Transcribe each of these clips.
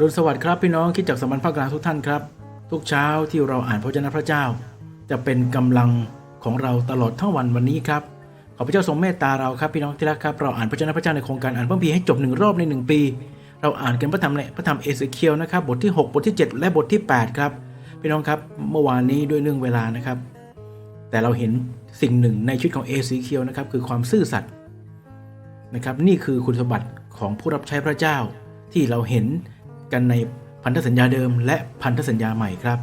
รุณสวัสดิ์ครับพี่น้องคิดจากสมบันภาคกลางทุกท่านครับ ทุกเช้าที่เราอ่านพระเจ้าพระเจ้า จะเป็นกำลังของเราตลอดทั้งวันวันนี้ครับขอพระเจ้าทรงเมตตาเราครับพี่น้องที่รักครับเราอ่านพระเจ้าพระเจ้าในโครงการอ่านพระคัมภีร์ให้จบหนึ่งรอบในหนึ่งปี เราอ่านกันพระธรรมในพระธรรมเอเสเคียลนะครับบทที่ 6 บทที่ 7 และบทที่ 8 ครับ พี่น้องครับเมื่อวานนี้ด้วยเนื่องเวลานะครับ แต่เราเห็นสิ่งหนึ่งในชีวิตของเอเสเคียลนะครับคือความซื่อสัตย์นะครับนี่คือคุณสมบัติของผู้รับใช้พระเจ้าที่เราเห็น กันในพันธสัญญาเดิม และพันธสัญญาใหม่ครับ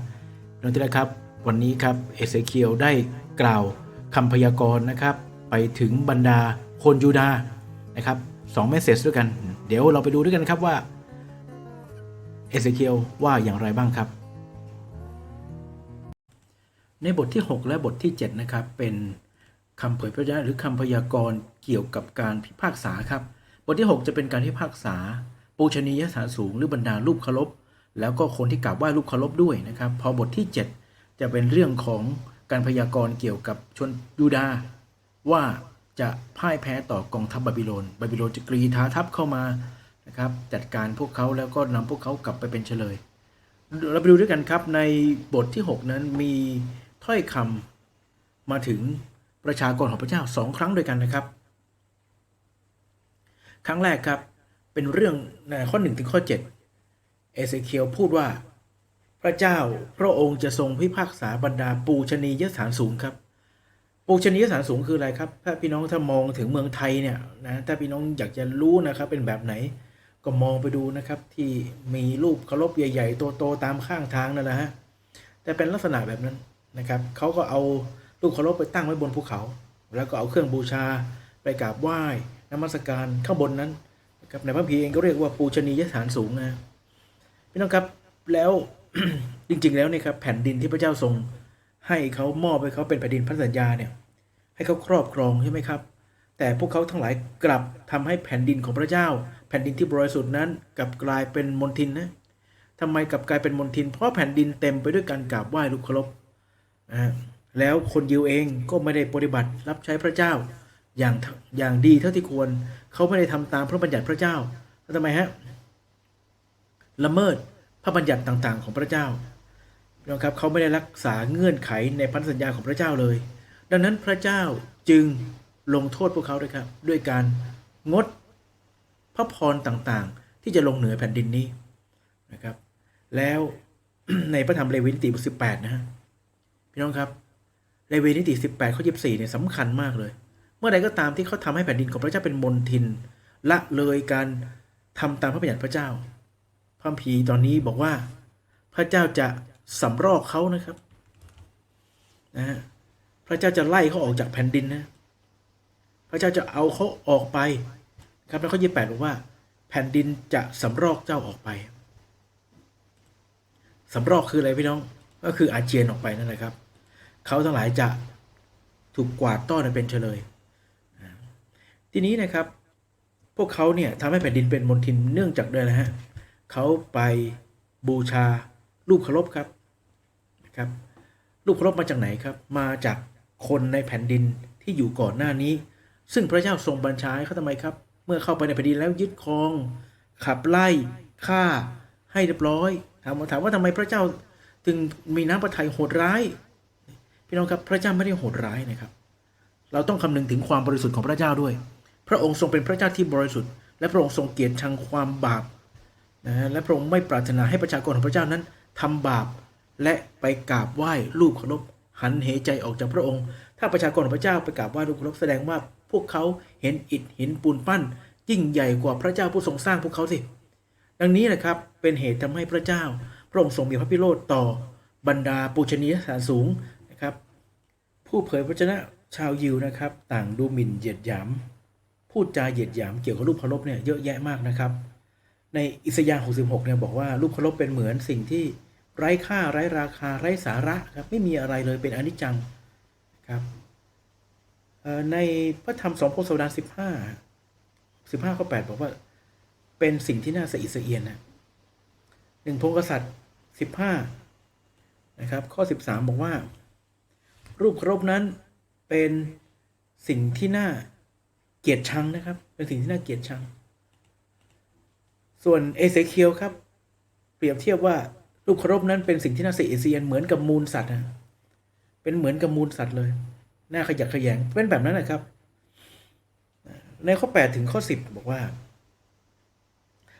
พี่น้องที่รักครับ วันนี้ครับเอเสเคียลได้กล่าวคำพยากรณ์นะครับ ไปถึงบรรดาคนยูดาห์นะครับสองเมสเซจด้วยกัน เดี๋ยวเราไปดูด้วยกันครับว่าเอเสเคียลว่าอย่างไรบ้างครับ ในบทที่ 6 และบทที่ 7 นะครับ เป็นคำเผยพระชนะหรือคำพยากรณ์เกี่ยวกับการพิพากษาครับ บทที่ 6 จะเป็นการพิพากษา ปูชนียสถานสูงหรือบรรดารูปเคารพแล้วก็คนที่กราบไหว้รูปเคารพด้วยนะครับ พอบทที่ 7 จะเป็นเรื่องของการพยากรณ์เกี่ยวกับชนยูดาว่าจะพ่ายแพ้ต่อกองทัพบาบิโลนบาบิโลนจะกรีธาทัพเข้ามานะครับจัดการพวกเขาแล้วก็นำพวกเขากลับไปเป็นเฉลยเราไปดูด้วยกันครับในบทที่ 6 นั้นมีถ้อยคำมาถึงประชากรของพระเจ้าสองครั้งด้วยกันนะครับ ครั้งแรกครับ เป็นเรื่องในข้อ1ถึงข้อ7เอเซเคียวพูดว่า พระเจ้าพระองค์จะทรงพิพากษาบรรดาปูชนียสถานสูงครับ ปูชนียสถานสูงคืออะไรครับ ถ้าพี่น้องถ้ามองถึงเมืองไทยเนี่ยนะถ้าพี่น้องอยากจะรู้นะครับเป็นแบบไหน ก็มองไปดูนะครับที่มีรูปเคารพใหญ่ๆโตๆตามข้างทางนั่นแหละฮะแต่เป็นลักษณะแบบนั้นนะครับเขาก็เอารูปเคารพไปตั้งไว้บนภูเขา แล้วก็เอาเครื่องบูชาไปกราบไหว้นมัสการข้างบนนั้น ครับในพระคัมภีเองก็เรียกว่าปูชนียสถานสูงนะพี่น้องครับแล้วจริง ๆ แล้วเนี่ยครับแผ่นดินที่พระเจ้าทรง ให้เขามอบให้เขาเป็นแผ่นดินพันธสัญญาเนี่ย ให้เขาครอบครองใช่ไหมครับ แต่พวกเขาทั้งหลายกลับทำให้แผ่นดินของพระเจ้า แผ่นดินที่บริสุทธิ์นั้นกลับกลายเป็นมลทินนะทำไมกลับกลายเป็นมลทิน เพราะแผ่นดินเต็มไปด้วยการกราบไหว้ลูกเคารพนะแล้วคนยิวเองก็ไม่ได้ปฏิบัติรับใช้พระเจ้า อย่างอย่างดีเท่าที่ควร เขาไม่ได้ทำตามพระบัญญัติพระเจ้าแล้วทำไมฮะละเมิดพระบัญญัติต่างๆ ของพระเจ้านะครับเขาไม่ได้รักษาเงื่อนไขในพันธสัญญาของพระเจ้าเลย ดังนั้นพระเจ้าจึงลงโทษพวกเขาด้วยครับด้วยการงดพระพรต่างๆ ที่จะลงเหนือแผ่นดินนี้นะครับ แล้วในพระธรรมเลวีนิติบทสิบแปดนะฮะพี่น้องครับเลวีนิติสิบแปดข้อยี่สี่เนี่ยสำคัญมากเลย มื่อใดก็ตามที่เขาทำให้แผ่นดินของพระเจ้าเป็นมนทิน ละเลยการทำตามพระบัญญัติพระเจ้าพระคัมภีตอนนี้บอกว่า พระเจ้าจะสำรอกเขานะครับนะฮะพระเจ้าจะไล่เขาออกจากแผ่นดินนะ พระเจ้าจะเอาเขาออกไป ครับแล้วข้อยี่แปดบอกว่า แผ่นดินจะสำรอกเจ้าออกไปสำรอกคืออะไรพี่น้อง ก็คืออาเจียนออกไปนั่นแหละครับ เขาทั้งหลายจะถูกกวาดต้อนเป็นเฉลย ทีนี้นะครับ พวกเขาเนี่ยทำให้แผ่นดินเป็นมลทินเนื่องจากด้วยนะฮะเขาไปบูชารูปเคารพครับนะครับรูปเคารพมาจากไหนครับ มาจากคนในแผ่นดินที่อยู่ก่อนหน้านี้ ซึ่งพระเจ้าทรงบัญชาให้เขาทำไมครับ เมื่อเข้าไปในแผ่นดินแล้วยึดครอง ขับไล่ฆ่าให้เรียบร้อยถามถามว่าทำไมพระเจ้าถึงมีน้ำพระทัยโหดร้าย พี่น้องครับพระเจ้าไม่ได้โหดร้ายนะครับ เราต้องคำนึงถึงความบริสุทธิ์ของพระเจ้าด้วย พระองค์ทรงเป็นพระเจ้าที่บริสุทธิ์ และพระองค์ทรงเกลียดชังความบาปนะฮะและพระองค์ไม่ปรารถนาให้ประชากรของพระเจ้านั้นทำบาปและไปกราบไหว้รูปเคารพหันเหใจออกจากพระองค์ ถ้าประชากรของพระเจ้าไปกราบไหว้รูปเคารพแสดงว่าพวกเขาเห็นอิฐหินปูนปั้น ยิ่งใหญ่กว่าพระเจ้าผู้ทรงสร้างพวกเขาสิ ดังนี้นะครับเป็นเหตุทำให้พระเจ้า พระองค์ทรงมีพระพิโรธต่อบรรดาปูชนียสถานสูงนะครับ ผู้เผยพระชนะชาวยิวนะครับ ต่างดูหมิ่นเหยียดหยาม พูดจาเหยียดหยามเกี่ยวกับรูปเคารพเนี่ยเยอะแยะมากนะครับ ในอิสยาห์66 เนี่ยบอกว่ารูปเคารพเป็นเหมือนสิ่งที่ไร้ค่าไร้ราคาไร้สาระครับไม่มีอะไรเลยเป็นอนิจจังครับในพระธรรมสองพงศาวดารสิบห้าสิบห้าข้อแปดบอกว่าเป็นสิ่งที่น่าสะอิดสะเอียนนะหนึ่งพงศกษัตริย์สิบห้านะครับ ข้อสิบสามบอกว่า รูปเคารพนั้นเป็นสิ่งที่น่า เกียดชังนะครับ เป็นสิ่งที่น่าเกียดชัง ส่วนเอเสเคียวครับ เปรียบเทียบว่ารูปเคารพนั้นเป็นสิ่งที่น่าเสียเสียนเหมือนกับมูลสัตว์นะเป็นเหมือนกับมูลสัตว์เลยน่าขยักขยงเป็นแบบนั้นนะครับ ในข้อ8ถึงข้อ10บอกว่า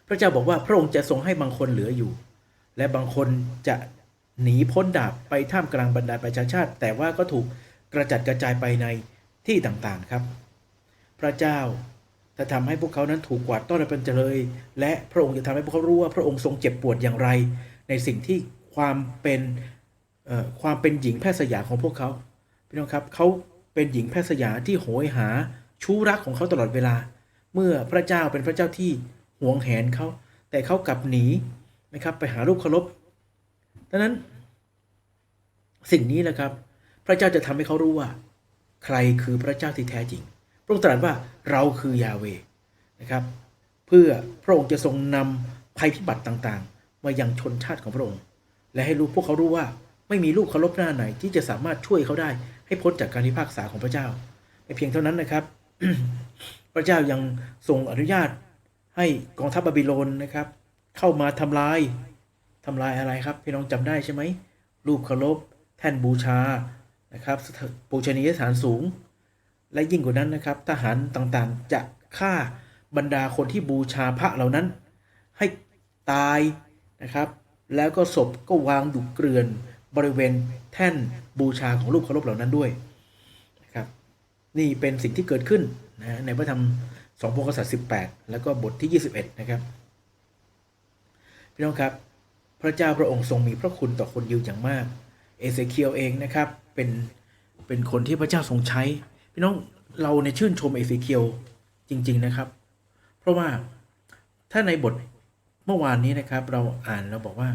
พระเจ้าบอกว่าพระองค์จะทรงให้บางคนเหลืออยู่ และบางคนจะหนีพ้นดาบไปท่ามกลางบรรดาประชาชาติ แต่ว่าก็ถูกกระจัดกระจายไปในที่ต่างๆครับ พระเจ้าจะทำให้พวกเขานั้นถูกกวาดต้อนเป็นเจริญและพระองค์จะทำให้พวกเขารู้ว่าพระองค์ทรงเจ็บปวดอย่างไร ในสิ่งที่ความเป็นความเป็นหญิงแพทย์สยามของพวกเขาพี่น้องครับเขาเป็นหญิงแพทย์สยามที่โหยหาชู้รักของเขาตลอดเวลา เมื่อพระเจ้าเป็นพระเจ้าที่หวงแหนเขา แต่เขากลับหนีนะครับไปหารูปเคารพดังนั้น สิ่งนี้แหละครับ พระเจ้าจะทำให้เขารู้ว่า ใครคือพระเจ้าที่แท้จริง พระองค์ตรัสว่าเราคือยาเวนะครับ เพื่อพระองค์จะทรงนำภัยพิบัติต่างๆ มายังชนชาติของพระองค์ และให้รู้พวกเขารู้ว่าไม่มีลูกเคารพหน้าไหนที่จะสามารถช่วยเขาได้ ให้พ้นจากการพิพากษาของพระเจ้าไม่เพียงเท่านั้นนะครับ พระเจ้ายังทรงอนุญาตให้กองทัพบาบิโลนนะครับ เข้ามาทำลายทำลายอะไรครับ พี่น้องจำได้ใช่ไหมรูปเคารพแท่นบูชานะครับปูชนียสถานสูง และยิ่งกว่านั้นนะครับ ทหารต่างๆ จะฆ่าบรรดาคนที่บูชาพระเหล่านั้น ให้ตายนะครับ แล้วก็ศพก็วางดุเกลื่อนบริเวณแท่นบูชาของรูปเคารพเหล่านั้นด้วยนะครับนี่เป็นสิ่งที่เกิดขึ้นนะในพระธรรมสองพงกษัตริย์18 แล้วก็บทที่ 21 นะครับ พี่น้องครับ พระเจ้าพระองค์ทรงมีพระคุณต่อคนยิวอย่างมาก เอเซเคียลเองนะครับเป็นเป็นคนที่พระเจ้าทรงใช้ พี่น้องเราในชื่นชมเอเซเคียลจริง ๆนะครับ เพราะว่าถ้าในบทเมื่อวานนี้นะครับ เราอ่านเราบอกว่า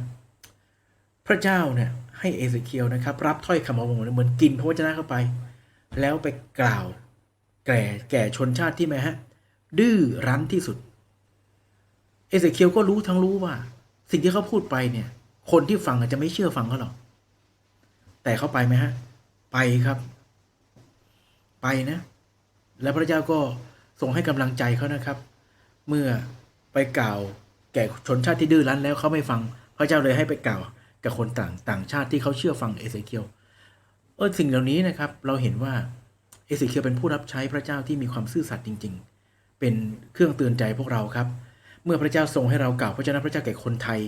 พระเจ้าเนี่ยให้เอเซเคียลนะครับ รับถ้อยคำของพระองค์เหมือนกินพระวจนะเข้าไป แล้วไปกล่าว แก่แก่ชนชาติที่ไหมฮะ ดื้อรั้นที่สุด เอเซเคียลก็รู้ทั้งรู้ว่า สิ่งที่เขาพูดไปเนี่ย คนที่ฟังอาจจะไม่เชื่อฟังเขาหรอกแต่เขาไปไหมฮะ ไปครับ ไปนะ แล้วพระเจ้าก็ทรงให้กำลังใจเขานะครับ เมื่อไปกล่าวแก่ชนชาติที่ดื้อรั้นแล้วเขาไม่ฟัง พระเจ้าเลยให้ไปกล่าวกับคนต่างต่างชาติที่เขาเชื่อฟังเอเซเคียลเออสิ่งเหล่านี้นะครับเราเห็นว่าเอเซเคียลเป็นผู้รับใช้พระเจ้าที่มีความซื่อสัตย์จริง ๆ เป็นเครื่องเตือนใจพวกเราครับ เมื่อพระเจ้าทรงให้เรากล่าวพระเจ้าพระเจ้าแก่คนไทย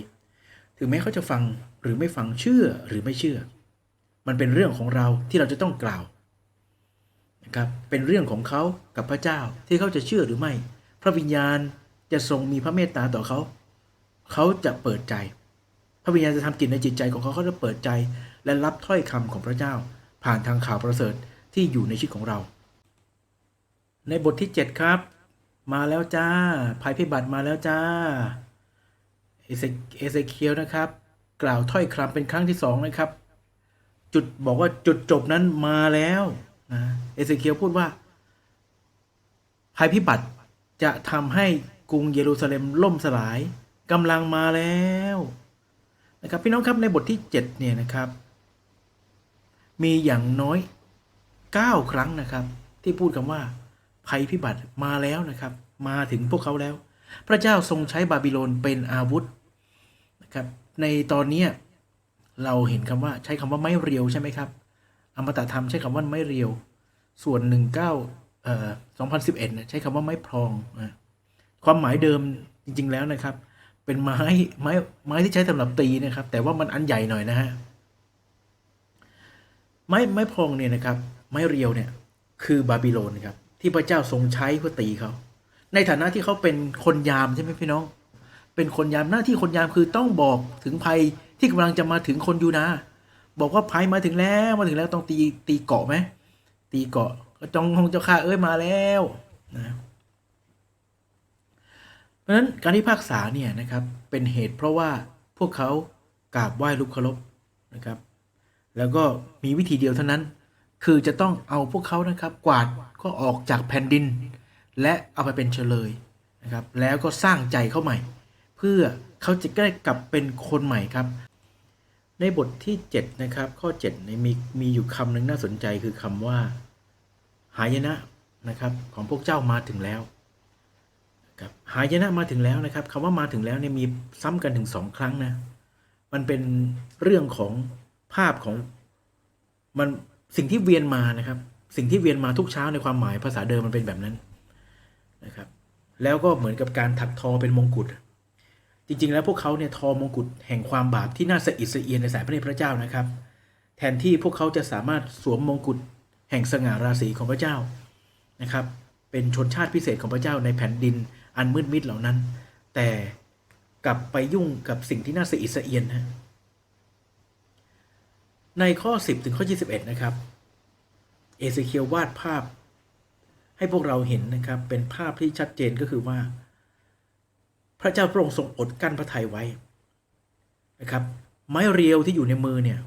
ถึงแม้เขาจะฟังหรือไม่ฟังเชื่อหรือไม่เชื่อ มันเป็นเรื่องของเราที่เราจะต้องกล่าว นะครับเป็นเรื่องของเขากับพระเจ้าที่เขาจะเชื่อหรือไม่ พระวิญญาณจะทรงมีพระเมตตาต่อเขา เขาจะเปิดใจ พระวิญญาณจะทำกิจในจิตใจของเขาเขาจะเปิดใจ และรับถ้อยคำของพระเจ้า ผ่านทางข่าวประเสริฐที่อยู่ในชีวิตของเรา ในบทที่ 7 ครับ มาแล้วจ้าภัยพิบัติมาแล้วจ้าเอเซเอเซเคียลนะครับ กล่าวถ้อยคำเป็นครั้งที่สองนะครับ จุดบอกว่าจุดจบนั้นมาแล้ว เอเซเคียลพูดว่าภัยพิบัติจะทำให้กรุงเยรูซาเล็มล่มสลายกำลังมาแล้วนะครับพี่น้องครับในบทที่ 7 เนี่ยนะครับ มีอย่างน้อย 9 ครั้งนะครับ ที่พูดคำว่าภัยพิบัติมาแล้วนะครับ มาถึงพวกเขาแล้ว พระเจ้าทรงใช้บาบิโลนเป็นอาวุธนะครับ ในตอนนี้เราเห็นคำว่าใช้คำว่าไม้เรียวใช่ไหมครับ อมตะธรรมใช้คำว่าไม้เรียว ส่วน 19เอ่อ2011เนี่ยใช้คำว่าไม้พรองนะความหมายเดิมจริง ๆ แล้วนะครับ เป็นไม้ไม้ไม้ที่ใช้สำหรับตีนะครับ แต่ว่ามันอันใหญ่หน่อยนะฮะไม้ไม้พรองเนี่ยนะครับ ไม้เรียวเนี่ยคือบาบิโลนครับที่พระเจ้าทรงใช้เพื่อตีเขา ในฐานะที่เขาเป็นคนยามใช่ไหมพี่น้อง เป็นคนยามหน้าที่คนยามคือต้องบอกถึงภัยที่กำลังจะมาถึงคนยูนา บอกว่าภัยมาถึงแล้วมาถึงแล้วต้องตีตีเกาะไหมตีเกาะก็จองของเจ้าข้าเอ้ยมาแล้วนะเพราะฉะนั้นการพิพากษาเนี่ยนะครับเป็นเหตุเพราะว่าพวกเขากราบไหว้รูปเคารพนะครับ แล้วก็มีวิธีเดียวเท่านั้น คือจะต้องเอาพวกเขานะครับกวาดก็ออกจากแผ่นดิน และเอาไปเป็นเฉลยนะครับแล้วก็สร้างใจเขาใหม่ เพื่อเขาจะได้กลับเป็นคนใหม่ครับ ในบทที่ 7 นะครับ ข้อ7ในมีมีอยู่คำหนึ่งน่าสนใจคือคำว่า หายนะนะครับของพวกเจ้ามาถึงแล้วครับหายนะมาถึงแล้วนะครับคำว่ามาถึงแล้วเนี่ยมีซ้ำกันถึงสองครั้งนะมันเป็นเรื่องของภาพของมันสิ่งที่เวียนมานะครับ สิ่งที่เวียนมาทุกเช้าในความหมายภาษาเดิมมันเป็นแบบนั้นนะครับ แล้วก็เหมือนกับการถักทอเป็นมงกุฎ จริง ๆ แล้วพวกเขาเนี่ยทอมงกุฎแห่งความบาปที่น่าสะอิดสะเอียนในสายพระเนตรพระเจ้านะครับ แทนที่พวกเขาจะสามารถสวมมงกุฎแห่งสง่าราศีของพระเจ้านะครับ เป็นชนชาติพิเศษของพระเจ้าในแผ่นดินอันมืดมิดเหล่านั้น แต่กลับไปยุ่งกับสิ่งที่น่าสะอิดสะเอียนฮะในข้อ 10 ถึงข้อ 21 นะครับ เอเซเคียววาดภาพให้พวกเราเห็นนะครับ เป็นภาพที่ชัดเจนก็คือว่า พระเจ้าพระองค์ทรงอดกั้นพระทัยไว้นะครับ ไม้เรียวที่อยู่ในมือเนี่ย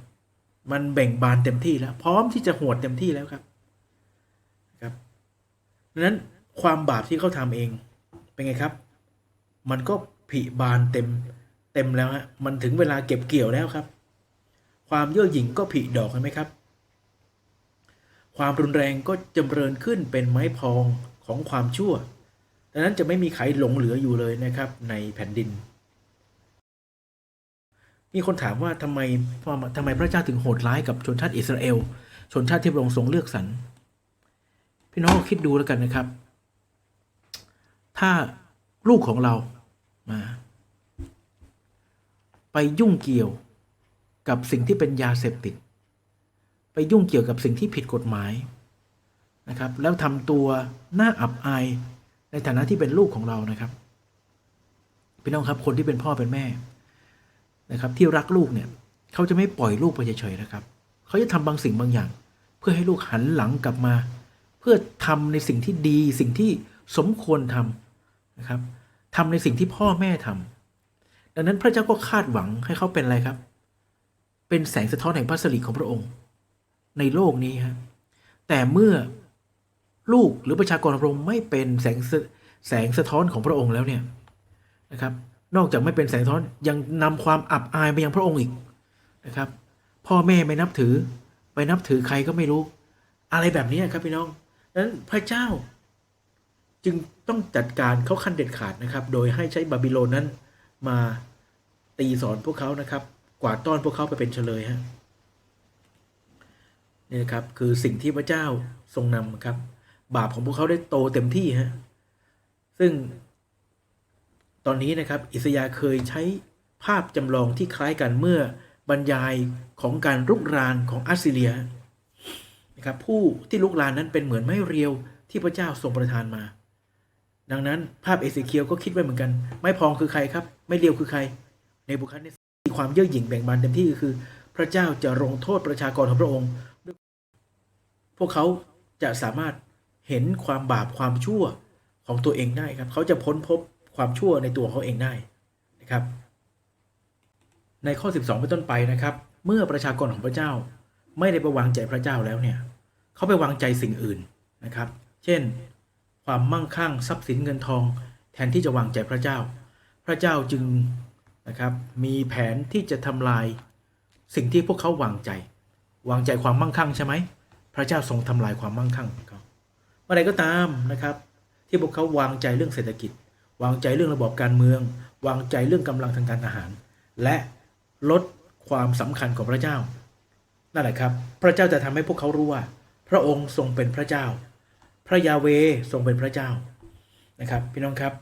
มันแบ่งบานเต็มที่แล้ว พร้อมที่จะหวดเต็มที่แล้วครับนะครับดังนั้นความบาปที่เขาทำเอง เป็นไงครับ มันก็ผลิบานเต็มเต็มแล้วฮะมันถึงเวลาเก็บเกี่ยวแล้วครับ ความเย่อหยิ่งก็ผลิดอกเห็นไหมครับ ความรุนแรงก็จำเริญขึ้นเป็นไม้พองของความชั่ว ดังนั้นจะไม่มีใครหลงเหลืออยู่เลยนะครับในแผ่นดิน มีคนถามว่าทำไมทำไมพระเจ้าถึงโหดร้ายกับชนชาติอิสราเอล ชนชาติที่พระองค์ทรงเลือกสรร พี่น้องคิดดูแล้วกันนะครับ ถ้าลูกของเรามาไปยุ่งเกี่ยวกับสิ่งที่เป็นยาเสพติด ไปยุ่งเกี่ยวกับสิ่งที่ผิดกฎหมายนะครับ แล้วทำตัวหน่าอับอาย ในฐานะที่เป็นลูกของเรานะครับพี่น้องครับคนที่เป็นพ่อเป็นแม่นะครับ ที่รักลูกเนี่ยเขาจะไม่ปล่อยลูกไปเฉยๆนะครับเขาจะทำบางสิ่งบางอย่าง เพื่อให้ลูกหันหลังกลับมา เพื่อทำในสิ่งที่ดี สิ่งที่สมควรทำนะครับทำในสิ่งที่พ่อแม่ทำดังนั้นพระเจ้าก็คาดหวังให้เขาเป็นอะไรครับ เป็นแสงสะท้อนแห่งพระสิริของพระองค์ ในโลกนี้ฮะแต่เมื่อ ลูกหรือประชากรของพระองค์ไม่เป็นแสงสะแสงสะท้อนของพระองค์แล้วเนี่ยนะครับ นอกจากไม่เป็นแสงสะท้อนยังนำความอับอายไปยังพระองค์อีกนะครับ พ่อแม่ไม่นับถือไปนับถือใครก็ไม่รู้ อะไรแบบนี้ครับพี่น้องดังนั้นพระเจ้า จึงต้องจัดการเขาขั้นเด็ดขาดนะครับ โดยให้ใช้บาบิโลนนั้นมาตีสอนพวกเขานะครับ กวาดต้อนพวกเขาไปเป็นเฉลยฮะนี่นะครับคือสิ่งที่พระเจ้าทรงนำครับ บาปของพวกเขาได้โตเต็มที่ฮะซึ่ง ตอนนี้นะครับ อิสยาเคยใช้ภาพจำลองที่คล้ายกันเมื่อบรรยายของการรุกรานของอัสซีเรียนะครับผู้ที่ลุกรานนั้นเป็นเหมือนไม้เรียวที่พระเจ้าทรงประทานมา ดังนั้นภาพเอเสเคียวก็คิดไว้เหมือนกัน ไม้พองคือใครครับ ไม้เรียวคือใคร ในบุคคลนี้มีความเย่อหยิ่งแบ่งบานเต็มที่ก็คือ พระเจ้าจะลงโทษประชากรของพระองค์ พวกเขาจะสามารถ เห็นความบาปความชั่วของตัวเองได้ครับ เขาจะพ้นพบความชั่วในตัวเขาเองได้นะครับ ในข้อ 12 เป็นต้นไปนะครับ เมื่อประชากรของพระเจ้าไม่ได้ไปวางใจพระเจ้าแล้วเนี่ยเขาไปวางใจสิ่งอื่นนะครับ เช่น ความมั่งคั่งทรัพย์สินเงินทอง แทนที่จะวางใจพระเจ้า พระเจ้าจึงนะครับมีแผนที่จะทำลายสิ่งที่พวกเขาวางใจ วางใจความมั่งคั่งใช่ไหมพระเจ้าทรงทำลายความมั่งคั่งของ เมื่อใดก็ตามนะครับ ที่พวกเขาวางใจเรื่องเศรษฐกิจ วางใจเรื่องระบบการเมือง วางใจเรื่องกำลังทางการทหาร และลดความสำคัญของพระเจ้านั่นแหละครับ พระเจ้าจะทำให้พวกเขารู้ว่า พระองค์ทรงเป็นพระเจ้า พระยาเวทรงเป็นพระเจ้านะครับ พี่น้องครับ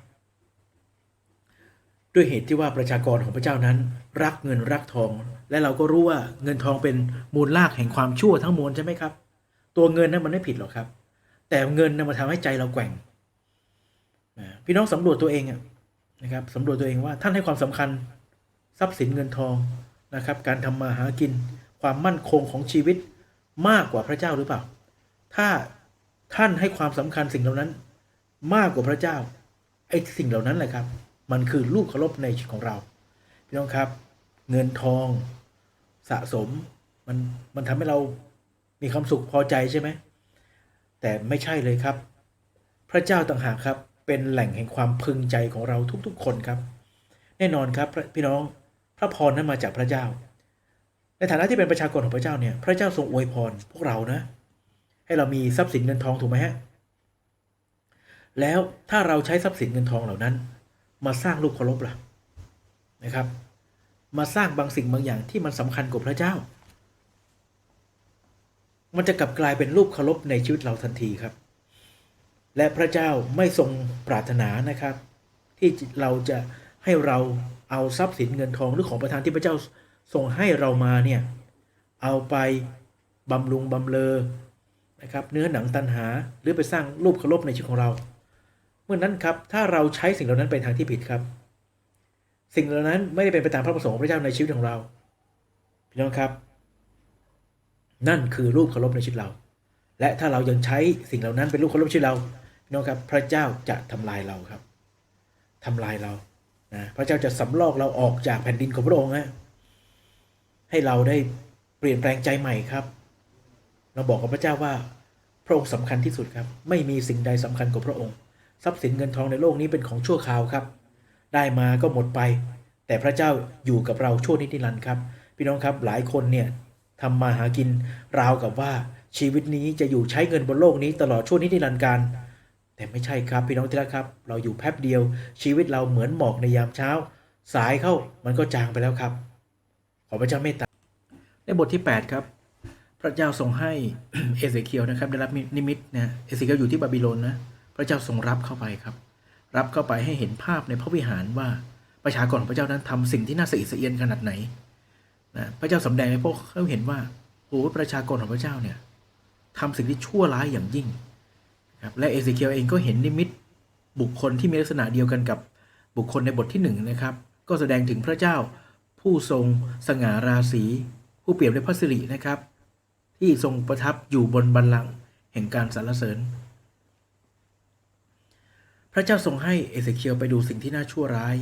ด้วยเหตุที่ว่าประชากรของพระเจ้านั้น รักเงินรักทอง และเราก็รู้ว่าเงินทองเป็นมูลลากแห่งความชั่วทั้งมวลใช่ไหมครับ ตัวเงินนั้นมันไม่ผิดหรอกครับ แต่เงินนั้นมาทำให้ใจเราแกว่งพี่น้องสำรวจตัวเองนะครับสำรวจตัวเองว่าท่านให้ความสำคัญทรัพย์สินเงินทองนะครับ การทำมาหากินความมั่นคงของชีวิตมากกว่าพระเจ้าหรือเปล่า ถ้าท่านให้ความสำคัญสิ่งเหล่านั้น มากกว่าพระเจ้าไอ้สิ่งเหล่านั้นแหละครับ มันคือลูกเคารพในชีวิตของเราพี่น้องครับ เงินทองสะสมมันมันทำให้เรามีความสุขพอใจใช่ไหม แต่ไม่ใช่เลยครับ พระเจ้าต่างหากครับเป็นแหล่งแห่งความพึงใจของเราทุกๆ คนครับ แน่นอนครับพี่น้องพระพรนั้นมาจากพระเจ้า ในฐานะที่เป็นประชากรของพระเจ้าเนี่ยพระเจ้าทรงอวยพรพวกเรานะ ให้เรามีทรัพย์สินเงินทองถูกไหมฮะแล้วถ้าเราใช้ทรัพย์สินเงินทองเหล่านั้น มาสร้างรูปเคารพล่ะนะครับ มาสร้างบางสิ่งบางอย่างที่มันสำคัญกว่าพระเจ้า มันจะกลับกลายเป็นรูปเคารพในชีวิตเราทันทีครับ และพระเจ้าไม่ทรงปรารถนานะครับ ที่เราจะให้เราเอาทรัพย์สินเงินทองหรือของประทานที่พระเจ้าทรงให้เรามาเนี่ยเอาไปบำรุงบำเลอนะครับเนื้อหนังตันหาหรือไปสร้างรูปเคารพในชีวิตของเรา เมื่อนั้นครับถ้าเราใช้สิ่งเหล่านั้นไปทางที่ผิดครับ สิ่งเหล่านั้นไม่ได้เป็นไปตามพระประสงค์ของพระเจ้าในชีวิตของเราพี่น้องครับ นั่นคือรูปเคารพในชีวิตเรา และถ้าเรายังใช้สิ่งเหล่านั้นเป็นรูปเคารพชีวิตเราพี่น้องครับ พระเจ้าจะทำลายเราครับทำลายเรานะพระเจ้าจะสำลอกเราออกจากแผ่นดินของพระองค์นะให้เราได้เปลี่ยนแปลงใจใหม่ครับ เราบอกกับพระเจ้าว่าพระองค์สำคัญที่สุดครับ ไม่มีสิ่งใดสำคัญกว่าพระองค์ ทรัพย์สินเงินทองในโลกนี้เป็นของชั่วคราวครับ ได้มาก็หมดไป แต่พระเจ้าอยู่กับเราชั่วนิรันดร์ครับ พี่น้องครับหลายคนเนี่ย ทำมาหากินราวกับว่าชีวิตนี้จะอยู่ใช้เงินบนโลกนี้ตลอดช่วงนิรันดร์การ แต่ไม่ใช่ครับพี่น้องที่รักครับ เราอยู่แป๊บเดียว ชีวิตเราเหมือนหมอกในยามเช้า สายเข้ามันก็จางไปแล้วครับ ขอพระเจ้าเมตตาในบทที่ 8 ครับ พระเจ้าทรงให้เอเสเคียวนะครับ ได้รับนิมิตนะเอเสเคียวอยู่ที่บาบิโลนนะพระเจ้าทรงรับเข้าไปครับ รับเข้าไปให้เห็นภาพในพระวิหารว่าประชากรของพระเจ้านั้นทำสิ่งที่น่าสะอิดสะเอียนขนาดไหน นะพระเจ้าสำแดงให้พวกเขาเห็นว่าโอ้ประชากรของพระเจ้าเนี่ยทำสิ่งที่ชั่วร้ายอย่างยิ่งครับและเอเสเคียวเองก็เห็นนิมิตบุคคลที่มีลักษณะเดียวกันกับบุคคลในบทที่หนึ่งนะครับ ก็แสดงถึงพระเจ้าผู้ทรงสง่าราศีผู้เปรียบด้วยพระสิรินะครับ ที่ทรงประทับอยู่บนบัลลังก์แห่งการสรรเสริญ พระเจ้าทรงให้เอเสเคียวไปดูสิ่งที่น่าชั่วร้าย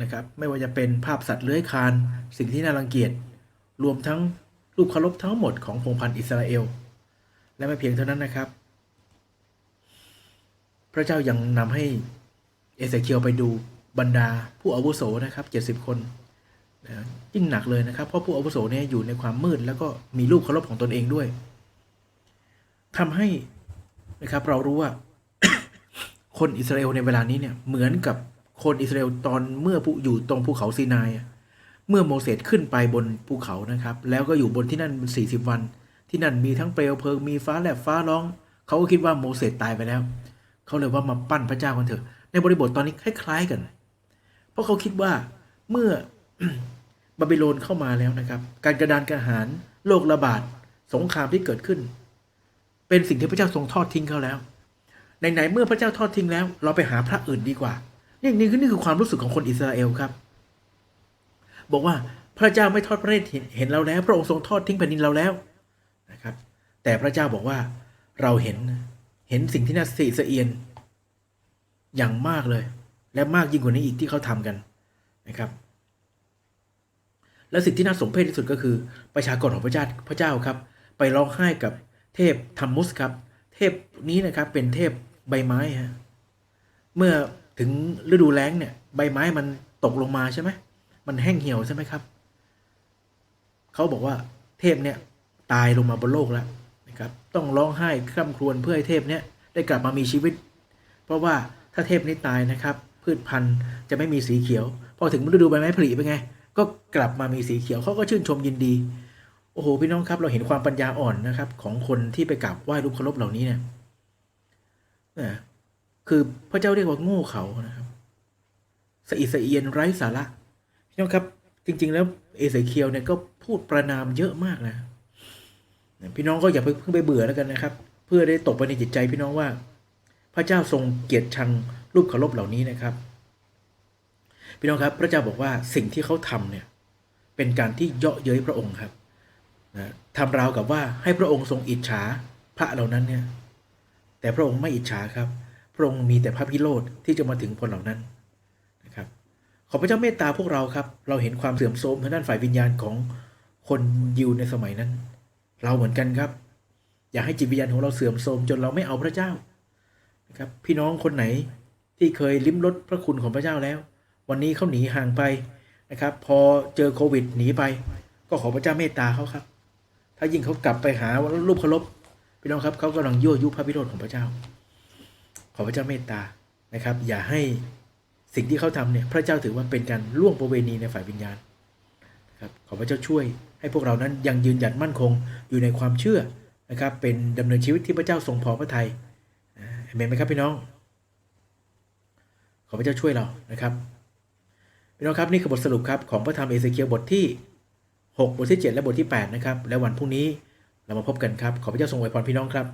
นะครับ ไม่ว่าจะเป็นภาพสัตว์เลื้อยคลาน สิ่งที่น่ารังเกียจ รวมทั้งรูปเคารพทั้งหมดของพงพันธ์อิสราเอล และไม่เพียงเท่านั้นนะครับ พระเจ้ายังนำให้เอเสเคียวไปดูบรรดาผู้อาวุโสนะครับเจ็ดสิบคนยิ่งหนักเลยนะครับ เพราะผู้อาวุโสเนี่ยอยู่ในความมืด แล้วก็มีรูปเคารพของตนเองด้วยทำให้นะครับเรารู้ว่าคนอิสราเอลในเวลานี้เนี่ยเหมือนกับ คนอิสราเอลตอนเมื่อผู้อยู่ตรงภูเขาซีนายเมื่อโมเสสขึ้นไปบนภูเขานะครับ แล้วก็อยู่บนที่นั่นสี่สิบวัน ที่นั่นมีทั้งเปลวเพลิงมีฟ้าแลบฟ้าร้อง เขาก็คิดว่าโมเสสตายไปแล้ว เขาเลยว่ามาปั้นพระเจ้ากันเถอะ ในบริบทตอนนี้คล้าย ๆกัน เพราะเขาคิดว่าเมื่อบาบิโลนเข้ามาแล้วนะครับ การกระดานกระหารโรคระบาดสงครามที่เกิดขึ้น เป็นสิ่งที่พระเจ้าทรงทอดทิ้งเขาแล้วไหนๆเมื่อพระเจ้าทอดทิ้งแล้ว เราไปหาพระอื่นดีกว่า นี่นี่คือนี่คือความรู้สึกของคนอิสราเอลครับ บอกว่าพระเจ้าไม่ทอดพระเนตรเห็นเราแล้ว พระองค์ทรงทอดทิ้งแผ่นดินเราแล้วนะครับ แต่พระเจ้าบอกว่าเราเห็นเห็นสิ่งที่น่าสะอิดสะเอียนอย่างมากเลย และมากยิ่งกว่านี้อีกที่เขาทำกันนะครับ และสิ่งที่น่าสมเพชที่สุดก็คือ ประชากรของพระเจ้าพระเจ้าครับ ไปร้องไห้กับเทพธัมมุสครับ เทพนี้นะครับเป็นเทพใบไม้ฮะเมื่อ ถึงฤดูแล้งเนี่ยใบไม้มันตกลงมาใช่ไหมมันแห้งเหี่ยวใช่ไหมครับ เขาบอกว่าเทพเนี่ยตายลงมาบนโลกแล้วนะครับ ต้องร้องไห้คร่ำครวญเพื่อให้เทพเนี่ยได้กลับมามีชีวิต เพราะว่าถ้าเทพนี้ตายนะครับ พืชพันธุ์จะไม่มีสีเขียว พอถึงฤดูใบไม้ผลิเป็นไง ก็กลับมามีสีเขียวเขาก็ชื่นชมยินดี โอ้โหพี่น้องครับ เราเห็นความปัญญาอ่อนนะครับ ของคนที่ไปกราบไหว้รูปเคารพเหล่านี้เนี่ย คือพระเจ้าเรียกว่าโง่เขานะครับสะอิดสะเอียนไร้สาระพี่น้องครับ จริง ๆ แล้วเอเสเคียวเนี่ยก็พูดประนามเยอะมากนะ พี่น้องก็อย่าเพิ่งไปเบื่อแล้วกันนะครับ เพื่อได้ตกไปในจิตใจพี่น้องว่า พระเจ้าทรงเกียดชังรูปเคารพเหล่านี้นะครับ พี่น้องครับ พระเจ้าบอกว่าสิ่งที่เขาทำเนี่ย เป็นการที่เยาะเย้ยพระองค์ครับนะทำราวกับว่าให้พระองค์ทรงอิจฉาพระเหล่านั้นเนี่ย แต่พระองค์ไม่อิจฉาครับ พระองค์มีแต่พระพิโรธที่จะมาถึงคนเหล่านั้นนะครับขอพระเจ้าเมตตาพวกเราครับ เราเห็นความเสื่อมโทรมทางด้านฝ่ายวิญญาณของคนยิวในสมัยนั้น เราเหมือนกันครับ อย่าให้จิตวิญญาณของเราเสื่อมโทรมจนเราไม่เอาพระเจ้านะครับพี่น้องคนไหนที่เคยลิ้มรสพระคุณของพระเจ้าแล้ว วันนี้เขาหนีห่างไปนะครับ พอเจอโควิดหนีไป ก็ขอพระเจ้าเมตตาเขาครับ ถ้ายิ่งเขากลับไปหารูปเคารพพี่น้องครับเขากำลังยั่วยุพระพิโรธของพระเจ้า ขอพระเจ้าเมตตานะครับ อย่าให้สิ่งที่เขาทำเนี่ยพระเจ้าถือว่าเป็นการล่วงประเวณีในฝ่ายวิญญาณนะครับขอพระเจ้าช่วยให้พวกเรานั้นยังยืนหยัดมั่นคงอยู่ในความเชื่อนะครับ เป็นดำเนินชีวิตที่พระเจ้าทรงพอพระทัยอ่าเห็นไหมครับพี่น้อง ขอพระเจ้าช่วยเรานะครับพี่น้องครับนี่คือบทสรุปครับของพระธรรมเอเสเคียบทที่ 6 บทที่ 7 และบทที่ 8 นะครับ และวันพรุ่งนี้เรามาพบกันครับ ขอพระเจ้าทรงอวยพรพี่น้องครับ